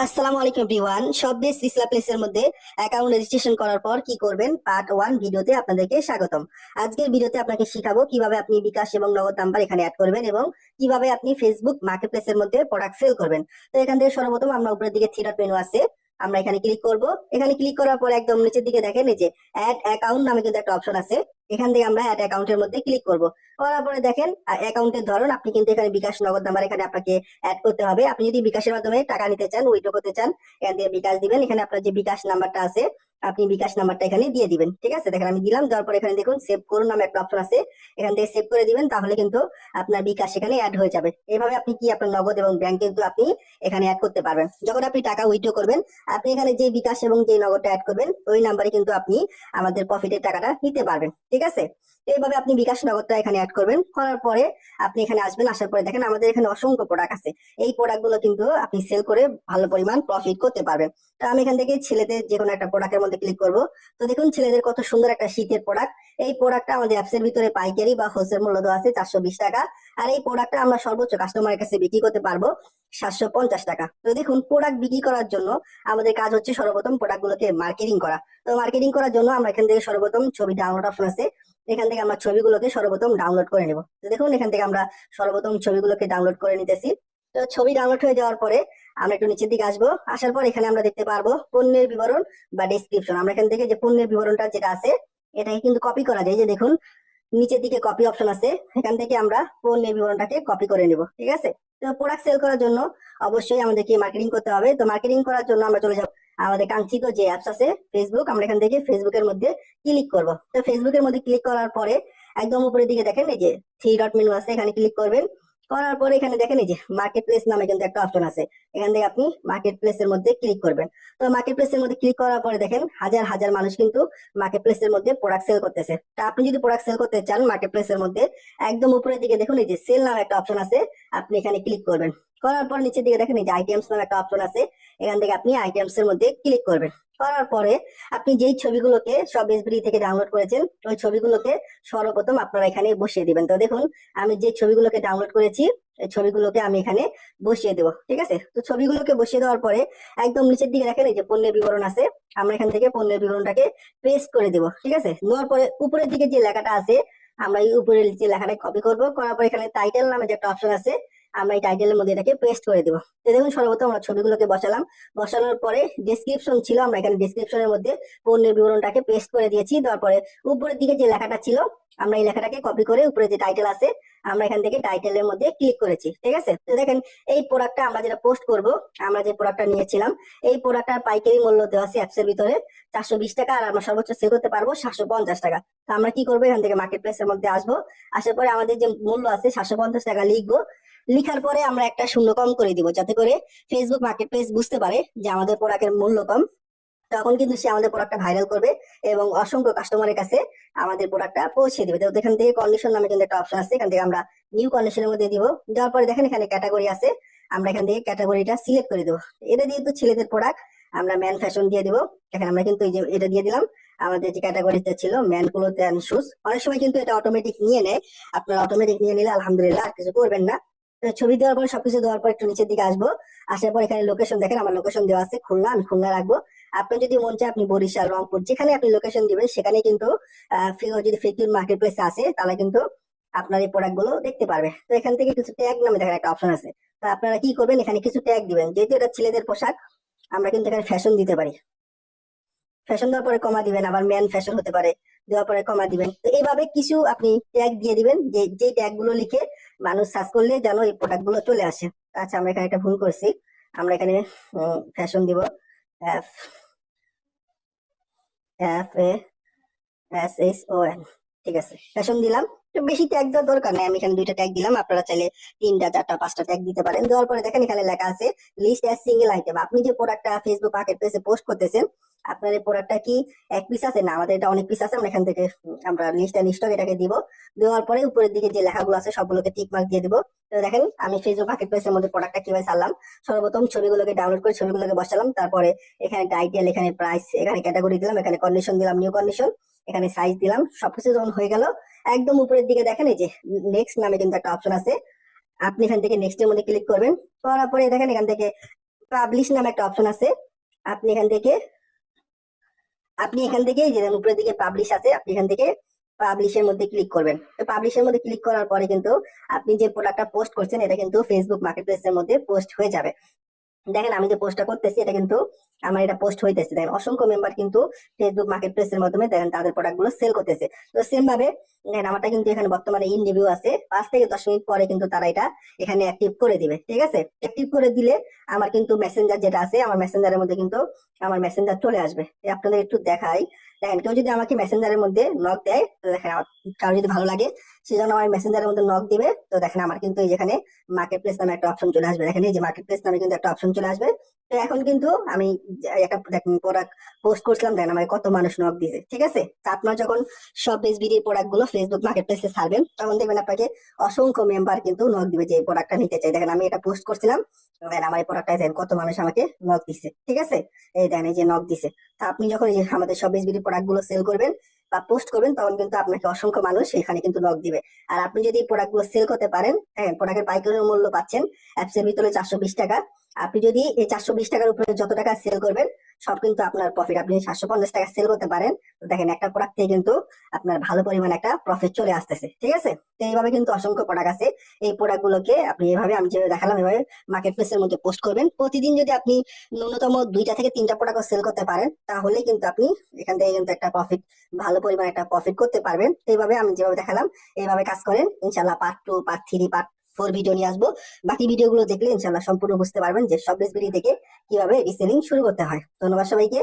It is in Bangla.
আসসালামু আলাইকুম এভরিওয়ান সব বেস ইসলা প্লেসের মধ্যে অ্যাকাউন্ট রেজিস্ট্রেশন করার পর কি করবেন? পার্ট ওয়ান ভিডিওতে আপনাদেরকে স্বাগতম। আজকের ভিডিওতে আপনাকে শিখাবো কীভাবে আপনি বিকাশ এবং নগদ নাম্বার এখানে অ্যাড করবেন এবং কীভাবে আপনি ফেসবুক মার্কেট প্লেসের মধ্যে প্রোডাক্ট সেল করবেন। তো এখান থেকে সর্বপ্রথম আমরা উপরের দিকে থ্রি ডট মেনু আছে। আমরা এখানে ক্লিক করব। এখানে ক্লিক করার পর একদম নিচের দিকে দেখেন এই যে অ্যাড অ্যাকাউন্ট নামে কিন্তু একটা অপশন আছে। এখান থেকে আমরা অ্যাড অ্যাকাউন্টের মধ্যে ক্লিক করব। করার পরে দেখেন অ্যাকাউন্টের ধরন, আপনি কিন্তু এখানে বিকাশ নগদ নাম্বার এখানে আপনাকে অ্যাড করতে হবে। আপনি যদি বিকাশের মাধ্যমে টাকা নিতে চান উইথড্র করতে চান, এখান থেকে বিকাশ দিবেন। এখানে আপনার যে বিকাশ নাম্বারটা আছে আপনি বিকাশ নাম্বারটা এখানে দিয়ে দিবেন, ঠিক আছে? দেখেন আমি দিলাম, দেওয়ার পর এখানে দেখুন সেভ করুন নামে একটা অপশন আছে। এখান থেকে সেভ করে দিবেন, তাহলে কিন্তু আপনার বিকাশ এখানে অ্যাড হয়ে যাবে। এভাবে আপনি কি আপনার নগদ এবং ব্যাংক কিন্তু আপনি এখানে অ্যাড করতে পারবেন। যখন আপনি টাকা উইথড্র করবেন, আপনি এখানে যে বিকাশ এবং যে নগদটা অ্যাড করবেন, ওই নাম্বারে কিন্তু আপনি আমাদের প্রফিটের টাকাটা নিতে পারবেন, ঠিক আছে? এইভাবে আপনি বিকাশ নগদটা এখানে অ্যাড করবেন, করার পরে আপনি এখানে আসবেন, আসার পরে দেখেন আমাদের এখানে অসংখ্য প্রোডাক্ট আছে। এই প্রোডাক্টগুলো কিন্তু আপনি সেল করে ভালো পরিমাণ প্রফিট করতে পারবেন। তো আমি এখান থেকে ছেলেদের যে কোনো একটা প্রোডাক্টের মধ্যে ক্লিক করব। তো দেখুন, ছেলেদের কত সুন্দর একটা শীতের প্রোডাক্ট এই প্রোডাক্টটা আমাদের অ্যাপসের ভিতরে পাইকারি বা হোলসেল মূল্য দেওয়া আছে চারশো বিশ টাকা। আর এই প্রোডাক্টটা আমরা সর্বোচ্চ কাস্টমারের কাছে বিক্রি করতে পারব সাতশো পঞ্চাশ টাকা। তো দেখুন প্রোডাক্ট বিক্রি করার জন্য আমাদের কাজ হচ্ছে সর্বপ্রথম প্রোডাক্ট গুলোকে মার্কেটিং করা। তো মার্কেটিং করার জন্য আমরা এখান থেকে সর্বপ্রথম ছবি ডাউনলোড অপশন আছে। এখান থেকে আমরা ছবিগুলোকে সর্বপ্রথম ডাউনলোড করে নেব। তো দেখুন, এখান থেকে আমরা সর্বপ্রথম ছবিগুলোকে ডাউনলোড করে নিতেছি। তো ছবি ডাউনলোড হয়ে যাওয়ার পরে আমরা একটু নিচের দিকে আসব। আসার পর এখানে আমরা দেখতে পারব পণ্যের বিবরণ বা ডেসক্রিপশন আমরা এখান থেকে যে পণ্যের বিবরণটা যেটা আছে, এটাকে কিন্তু কপি করা যায়। যে দেখুন, নিচের দিকে কপি অপশন আছে। এখান থেকে আমরা পণ্যের বিবরণটাকে কপি করে নেব, ঠিক আছে? তো প্রোডাক্ট সেল করার জন্য অবশ্যই আমাদেরকে মার্কেটিং করতে হবে। তো মার্কেটিং করার জন্য আমরা চলে যাব। আমাদের কাঙ্ক্ষিত যে অ্যাপস আছে ফেসবুক আমরা এখান থেকে ফেসবুকের মধ্যে ক্লিক করব। তো ফেসবুকের মধ্যে ক্লিক করার পরে একদম উপরের দিকে দেখেন, এই যে থ্রি ডট মেনু আছে, এখানে ক্লিক করবেন। করার পরে এখানে দেখেন এই যে মার্কেট প্লেস নামে কিন্তু একটা অপশন আছে। এখান থেকে আপনি মার্কেট প্লেসের মধ্যে ক্লিক করবেন। তো মার্কেট প্লেসের মধ্যে ক্লিক করার পরে দেখেন হাজার হাজার মানুষ কিন্তু মার্কেট প্লেসের মধ্যে প্রোডাক্ট সেল করতেছে। তা আপনি যদি প্রোডাক্ট সেল করতে চান মার্কেট প্লেসের মধ্যে, একদম উপরের দিকে দেখুন এই যে সেল নামে একটা অপশন আছে, আপনি এখানে ক্লিক করবেন। করার পর নিচের দিকে দেখেন এই যে আইটেমস নামে একটা অপশন আছে। এখান থেকে আপনি আইটেমস এর মধ্যে ক্লিক করবেন। করার পরে আপনি যেই ছবিগুলোকে সব এসবিডি থেকে ডাউনলোড করেছেন, ওই ছবিগুলোকে সর্বপ্রথম আপনারা এখানে বসিয়ে দিবেন। তো দেখুন, আমি যে ছবিগুলোকে ডাউনলোড করেছি, এই ছবিগুলোকে আমি এখানে বসিয়ে দেবো, ঠিক আছে? তো ছবিগুলোকে বসিয়ে দেওয়ার পরে একদম নিচের দিকে দেখেন, এই যে পণ্যের বিবরণ আছে, আমরা এখান থেকে পণ্যের বিবরণটাকে পেস্ট করে দেবো, ঠিক আছে? নেওয়ার পরে উপরের দিকে যে লেখাটা আছে, আমরা এই উপরের যে লেখাটা কপি করব। করার পর এখানে টাইটেল নামে যে একটা অপশন আছে আমরা এই টাইটেলের মধ্যে এটাকে পেস্ট করে দেবো। তো দেখুন, সর্বপ্রথম আমরা ছবিগুলোকে বসালাম। বসানোর পরে ডিসক্রিপশন ছিল, আমরা এখানে ডিসক্রিপশনের মধ্যে পণ্যের বিবরণটাকে পেস্ট করে দিয়েছি। দেওয়ার পরে উপরের দিকে যে লেখাটা ছিল, আমরা এই লেখাটাকে কপি করে উপরে যে টাইটেল আছে, আমরা এখান থেকে টাইটেলের মধ্যে ক্লিক করেছি। ঠিক আছে? তো দেখেন, এই প্রোডাক্টটা আমরা যেটা পোস্ট করব, আমরা যে প্রোডাক্টটা নিয়েছিলাম, এই প্রোডাক্টটার পাইকারি মূল্য দেওয়া আছে অ্যাপসের ভিতরে চারশো বিশ টাকা, আর আমরা সর্বোচ্চ সেল করতে পারব সাতশো পঞ্চাশ টাকা। তো আমরা কি করব? এখান থেকে মার্কেট প্লেসের মধ্যে আসব। আসার পরে আমাদের যে মূল্য আছে সাতশো পঞ্চাশ টাকা লিখব। লিখার পরে আমরা একটা শূন্য কম করে দিব, যাতে করে ফেসবুক মার্কেট প্লেস বুঝতে পারে যে আমাদের প্রোডাক্টের মূল্য কম। তখন কিন্তু সে আমাদের প্রোডাক্টটা ভাইরাল করবে এবং অসংখ্য কাস্টমারের কাছে আমাদের প্রোডাক্টটা পৌঁছে দিবে। তো এখান থেকে কন্ডিশন নামে কিন্তু একটা অপশন আছে, এখান থেকে আমরা নিউ কন্ডিশনের মধ্যে দিব। দেওয়ার পরে দেখেন এখানে ক্যাটাগরি আছে, আমরা এখান থেকে ক্যাটাগরিটা সিলেক্ট করে দেবো। এটা দিয়ে যেহেতু ছেলেদের প্রোডাক্ট আমরা ম্যান ফ্যাশন দিয়ে দিব। এখানে আমরা কিন্তু এটা দিয়ে দিলাম। আমাদের যে ক্যাটাগরিতে ছিল ম্যান ক্লোথ অ্যান্ড শুজ অনেক সময় কিন্তু এটা অটোমেটিক নিয়ে নেয়। আপনারা অটোমেটিক নিয়ে নিলে আলহামদুলিল্লাহ আর কিছু করবেন না। তো ছবি দেওয়ার পর, সবকিছু দেওয়ার পর একটু নিচের দিকে আসব। আসার পর এখানে লোকেশন দেখেন, আমার লোকেশন দেওয়া আছে, খুলনা, আমি খুলনা রাখব। আপনার যদি মন চায়, আপনি বরিশাল, রংপুর, যেখানে আপনি লোকেশন দিবেন, সেখানে কিন্তু যদি ফিকিউর মার্কেট প্লেস আসে তাহলে কিন্তু আপনার এই প্রোডাক্টগুলো দেখতে পারবে। তো এখান থেকে কিছু ট্যাগ নামে দেখেন একটা অপশন আছে। তো আপনারা কি করবেন, এখানে কিছু ট্যাগ দিবেন। যেহেতু এটা ছেলেদের পোশাক, আমরা কিন্তু এখানে ফ্যাশন দিতে পারি। ফ্যাশন দেওয়ার পরে কমা দিবেন, আবার ম্যান ফ্যাশন হতে পারে। দেওয়ার পরে কমা দিবেন। তো এইভাবে কিছু আপনি ট্যাগ দিয়ে দিবেন, যে যে ট্যাগগুলো লিখে মানুষ সার্চ করলে যেন এই প্রোডাক্টগুলো চলে আসে। আচ্ছা আমরা এখানে একটা ভুল করছি। আমরা এখানে ফ্যাশন দিব। F F A S S O N ঠিক আছে ফ্যাশন দিলাম। বেশি ট্যাগ দেওয়ার দরকার নেই। আমি এখানে দুইটা ট্যাগ দিলাম। আপনারা চাইলে তিনটা, চারটা, পাঁচটা ট্যাগ দিতে পারেন। দেওয়ার পরে দেখেন এখানে লেখা আছে লিস্ট অ্যাজ সিঙ্গেল আইটেম আপনি যে প্রোডাক্টটা ফেসবুক মার্কেট প্লেসে পোস্ট করতেছেন, আপনার এই প্রোডাক্টটা কি এক পিস আছে? না, আমাদের এটা অনেক পিস আছে। আমরা এখান থেকে, আমরা লিস্ট অ্যান্ড স্টক এটাকে দিব। দেওয়ার পরে উপরের দিকে যে লেখাগুলো আছে, সবগুলোকে টিক মার্ক দিয়ে দিব। তো দেখেন, আমি ফেসবুক মার্কেট প্লেসের মধ্যে প্রোডাক্টটা কীভাবে ছাড়লাম? সর্বপ্রথম ছবিগুলোকে ডাউনলোড করে ছবিগুলোকে বসালাম। তারপরে এখানে টাইটেল এখানে প্রাইস এখানে ক্যাটাগরি দিলাম। এখানে কন্ডিশন দিলাম নিউ কন্ডিশন এখানে সাইজ দিলাম সবকিছু যখন হয়ে গেল, একদম উপরের দিকে দেখেন এই যে নেক্সট নামে কিন্তু একটা অপশন আছে। আপনি এখান থেকে নেক্সট এর মধ্যে ক্লিক করবেন, করার পরে দেখেন এখান থেকে পাবলিশ নামে একটা অপশন আছে। আপনি এখান থেকে, আপনি এখান থেকে যে উপরের দিকে পাবলিশ আছে, আপনি এখান থেকে পাবলিশের মধ্যে ক্লিক করবেন। তো পাবলিশের মধ্যে ক্লিক করার পরে কিন্তু আপনি যে প্রোডাক্টটা পোস্ট করছেন, এটা কিন্তু ফেসবুক মার্কেটপ্লেসের মধ্যে পোস্ট হয়ে যাবে। দেখেন আমি যে পোস্টটা করতেছি, এটা কিন্তু আমার এটা পোস্ট হইতেছে। দেখেন অসংখ্য মেম্বার কিন্তু ফেসবুক মার্কেটপ্লেসের মাধ্যমে দেখেন তাদের প্রোডাক্টগুলো সেল করতেছে। তো সেম ভাবে দেখেন আমারটা কিন্তু এখানে বর্তমানে ইন রিভিউ আছে। পাঁচ থেকে দশ মিনিট পরে কিন্তু তারা এটা এখানে অ্যাক্টিভ করে দিবে, ঠিক আছে? অ্যাক্টিভ করে দিলে আমার কিন্তু মেসেঞ্জার যেটা আছে, আমার মেসেঞ্জারের মধ্যে কিন্তু আমার মেসেঞ্জার চলে আসবে। আপনাদের একটু দেখাই। দেখেন কেউ যদি আমাকে মেসেঞ্জারের মধ্যে নক দেয়, তো দেখেন কারও যদি ভালো লাগে, সে যেন আমার মেসেঞ্জারের মধ্যে নক দিবে, তো দেখেন আমার কিন্তু এই যেখানে মার্কেট প্লেস নামে একটা অপশন চলে আসবে। দেখেন এই যে মার্কেট প্লেস নামে কিন্তু একটা অপশন চলে আসবে। তো এখন কিন্তু আমি একটা প্রোডাক্ট পোস্ট করছিলাম, দেখেন আমার কত মানুষ নক দিয়েছে, ঠিক আছে? তো আপনার যখন সব এসবিডির প্রোডাক্টগুলো ফেসবুক মার্কেট প্লেসে ছাড়বেন, তখন দেখবেন আপনাকে অসংখ্য মেম্বার কিন্তু নক দিবে যে প্রোডাক্টটা নিতে চাই দেখেন আমি এটা পোস্ট করছিলাম, দেখেন আমার এই প্রোডাক্টটা দেখেন কত মানুষ আমাকে নক দিছে, ঠিক আছে? এই দেখেন এই যে নক দিছে। তা আপনি যখন আমাদের সব এসবিডি প্রোডাক্টগুলো সেল করবেন বা পোস্ট করবেন, তখন কিন্তু আপনাকে অসংখ্য মানুষ এখানে কিন্তু লক দিবে। আর আপনি যদি প্রোডাক্টগুলো প্রোডাক্টগুলো সেল করতে পারেন হ্যাঁ প্রোডাক্টের পাইকারি মূল্য পাচ্ছেন অ্যাপসের ভিতরে চারশো বিশ টাকা। আপনি যদি এই চারশো বিশ টাকার উপরে যত টাকা সেল করবেন সব কিন্তু আপনার প্রফিট আপনি সাতশো পঞ্চাশ টাকা সেল করতে পারেন। তো দেখেন একটা প্রোডাক্ট থেকে কিন্তু আপনার ভালো পরিমাণ একটা প্রফিট চলে আসতেছে, ঠিক আছে? তো এইভাবে কিন্তু অসংখ্য প্রোডাক্ট আছে। এই প্রোডাক্ট গুলোকে আপনি এইভাবে আমি যেভাবে দেখালাম, এভাবে মার্কেট প্লেসের মধ্যে পোস্ট করবেন। প্রতিদিন যদি আপনি ন্যূনতম দুইটা থেকে তিনটা প্রোডাক্ট সেল করতে পারেন, তাহলে কিন্তু আপনি এখান থেকে কিন্তু একটা প্রফিট ভালো পরিমাণ একটা প্রফিট করতে পারবেন। এইভাবে আমি যেভাবে দেখালাম, এইভাবে কাজ করেন। ইনশাল্লাহ part two part three part four video নিয়ে আসব। বাকি ভিডিওগুলো দেখলে ইনশাল্লাহ সম্পূর্ণ বুঝতে পারবেন যে সব বিডি থেকে কীভাবে রিসেলিং শুরু করতে হয়। ধন্যবাদ সবাইকে।